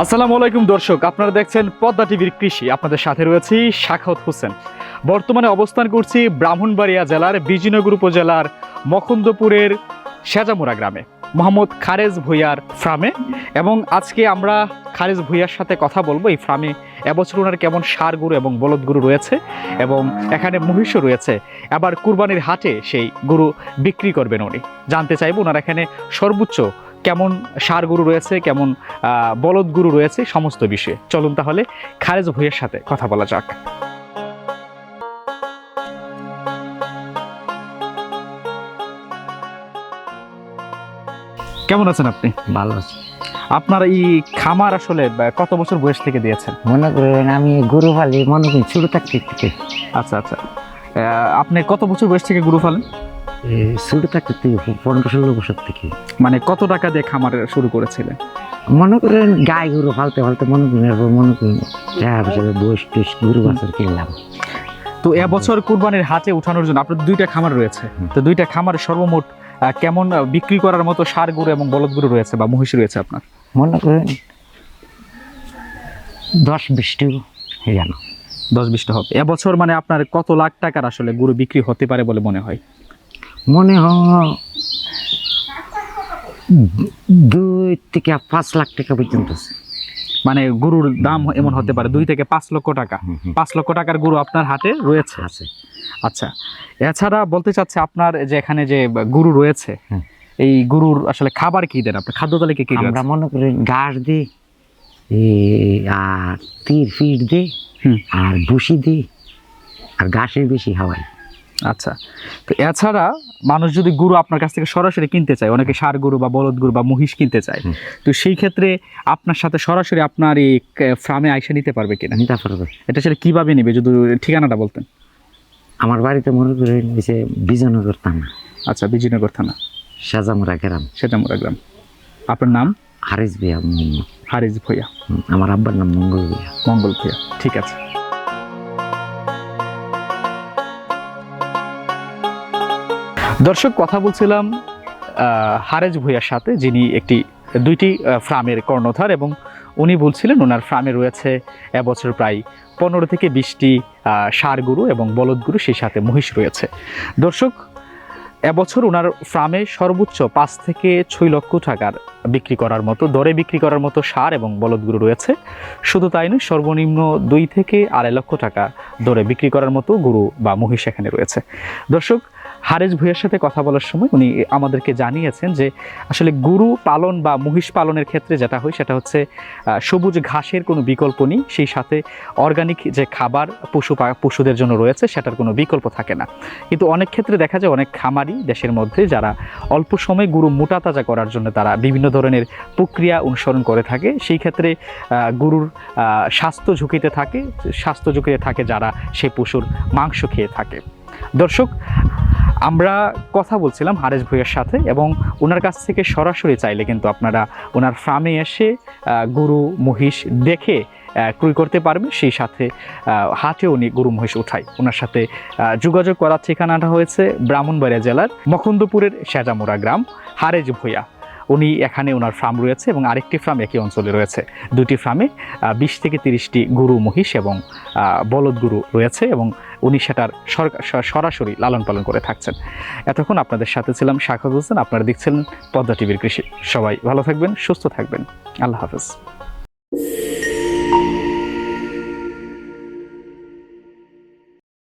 আসসালামু আলাইকুম দর্শক, আপনারা দেখছেন পদ্মা টিভির কৃষি। আপনাদের সাথে রয়েছি শাখাত হোসেন। বর্তমানে অবস্থান করছি ব্রাহ্মণবাড়িয়া জেলার, বিজয়নগর উপজেলার মখন্দপুরের সেজামুরা গ্রামে। মোহাম্মদ খারেজ ভুইয়ার ফার্মে এবং আজকে আমরা খারেজ ভুইয়ার সাথে কথা বলব। এই ফার্মে এবছর ওনার কেমন সার গরু এবং বলদ গরু রয়েছে এবং এখানে মহিষও রয়েছে। আবার কুরবানির হাটে সেই গরু বিক্রি করবেন উনি। জানতে চাইব ওনার এখানে সর্বোচ্চ কেমন সার গরু রয়েছে কেমন বলদ গরু রয়েছে সমস্ত বিষয়ে। চলুন তাহলে খারেজ ভুইয়ের সাথে কথা বলা যাক। কেমন আছেন আপনি? ভালো আছি। আপনার এই খামার আসলে কত বছর বয়স থেকে দিয়েছেন? মনে করেন আমি গরু পালি মনে করি ছোট থাকতে আচ্ছা আচ্ছা। আহ, আপনি কত বছর বয়স থেকে গরু ফালেন এ, ছোট থাকতে থেকে পনেরো ষোলো বছর থেকে। মানে কত টাকা দিয়ে খামার শুরু করেছিলেন মনে করেন গাই গরু ফালতে ফালতে মনে করেন মনে করেন বয়স টুস গরু বাছর কিনলাম তো এবছর কুরবানির হাটে উঠানোর জন্য আপনার দুইটা খামার রয়েছে। তো দুইটা খামার সর্বমোট কেমন বিক্রি করার মতো সার গরু এবং বলদ গরু রয়েছে বা মহিষ রয়েছে আপনার? মনে করেন দশ বিশটি জানো দশ বিশটা হবে। এবছর মানে আপনার কত লাখ টাকার আসলে গরু বিক্রি হতে পারে বলে মনে হয়? মনে হয় দুই থেকে পাঁচ লাখ টাকা পর্যন্ত আছে। মানে গরুর দাম এমন হতে পারে দুই থেকে পাঁচ লক্ষ টাকা। পাঁচ লক্ষ টাকার গরু আপনার হাটে রয়েছে। আছে। আচ্ছা এছাড়া বলতে চাচ্ছে আপনার যে এখানে যে গরু রয়েছে এই গরুর আসলে খাবার কি দেন আপনার খাদ্য তালিকা কি আমরা মনে করি ঘাস দিই আর তীর ফিট দিই আর ভুসি দিই আর ঘাসের বেশি হাওয়াই। আচ্ছা। তো এছাড়া মানুষ যদি গরু আপনার কাছ থেকে সরাসরি কিনতে চায় অনেকে সার গরু বা বলদ গরু বা মহিষ কিনতে চায় তো সেই ক্ষেত্রে আপনার সাথে সরাসরি আপনার এই ফার্মে আইসা নিতে পারবে কিনা? নিতে পারবে। এটা সেটা কীভাবে নেবে? যদি ঠিকানাটা বলতেন। আমার বাড়িতে মনে করি নিচে বিজয়নগর থানা। আচ্ছা বিজয়নগর থানা। সাজামুরা গ্রাম। সেটা মোরা গ্রাম। আপনার নাম? হারিস মোহাম্মদ। হারিজ ভুইয়া। আমার আব্বার নাম মঙ্গল বিয়া মঙ্গল ভুইয়া। ঠিক আছে। দর্শক, কথা বলছিলাম হারেজ ভুইয়ার সাথে, যিনি একটি, দুইটি ফার্মের কর্ণধার এবং উনি বলছিলেন ওনার ফার্মে রয়েছে এবছর প্রায় পনেরো থেকে বিশটি সার গরু এবং বলদ গরু সেই সাথে মহিষ রয়েছে। দর্শক, এবছর ওনার ফার্মে সর্বোচ্চ পাঁচ থেকে ছয় লক্ষ টাকার বিক্রি করার মতো, দরে বিক্রি করার মতো সার এবং বলদ গরু রয়েছে। শুধু তাই নয়, সর্বনিম্ন দুই থেকে আড়াই লক্ষ টাকা দরে বিক্রি করার মতো গরু বা মহিষ এখানে রয়েছে। দর্শক হারেজ ভুইয়ের সাথে কথা বলার সময় উনি আমাদেরকে জানিয়েছেন যে আসলে গরু পালন বা মহিষ পালনের ক্ষেত্রে যেটা হয় সেটা হচ্ছে সবুজ ঘাসের কোনো বিকল্প নেই, সেই সাথে অর্গানিক যে খাবার পশু পশুদের জন্য রয়েছে সেটার কোনো বিকল্প থাকে না। কিন্তু অনেক ক্ষেত্রে দেখা যায় অনেক খামারি দেশের মধ্যে যারা অল্প সময়ে গরু মোটা তাজা করার জন্য তারা বিভিন্ন ধরনের প্রক্রিয়া অনুসরণ করে থাকে, সেই ক্ষেত্রে গরুর স্বাস্থ্য ঝুঁকিতে থাকে, স্বাস্থ্য ঝুঁকিতে থাকে যারা সেই পশুর মাংস খেয়ে থাকে। দর্শক আমরা কথা বলছিলাম হারেশ ভুইয়ের সাথে এবং ওনার কাছ থেকে সরাসরি চাইলে কিন্তু আপনারা ওনার ফার্মে এসে গরু, মহিষ দেখে ক্রয় করতে পারবেন। সেই সাথে হাটে উনি গরু, মহিষ উঠায়। ওনার সাথে যোগাযোগ করার ঠিকানাটা হয়েছে ব্রাহ্মণবাড়িয়া জেলার মখন্দপুরের সেজামোড়া গ্রাম। হারেজ ভুইয়া উনি এখানে ওনার ফার্ম রয়েছে এবং আরেকটি ফার্ম একই অঞ্চলে রয়েছে। দুটি ফার্মে বিশ থেকে তিরিশটি গুরু, মহিষ এবং বলদ গুরু রয়েছে এবং উনি সেটার সরাসরি লালন পালন করে থাকছেন। এতক্ষণ আপনাদের সাথে ছিলাম শাখাত হোসেন, আপনারা দেখছিলেন পদ্মা টিভির কৃষি। সবাই ভালো থাকবেন, সুস্থ থাকবেন। আল্লাহ হাফেজ।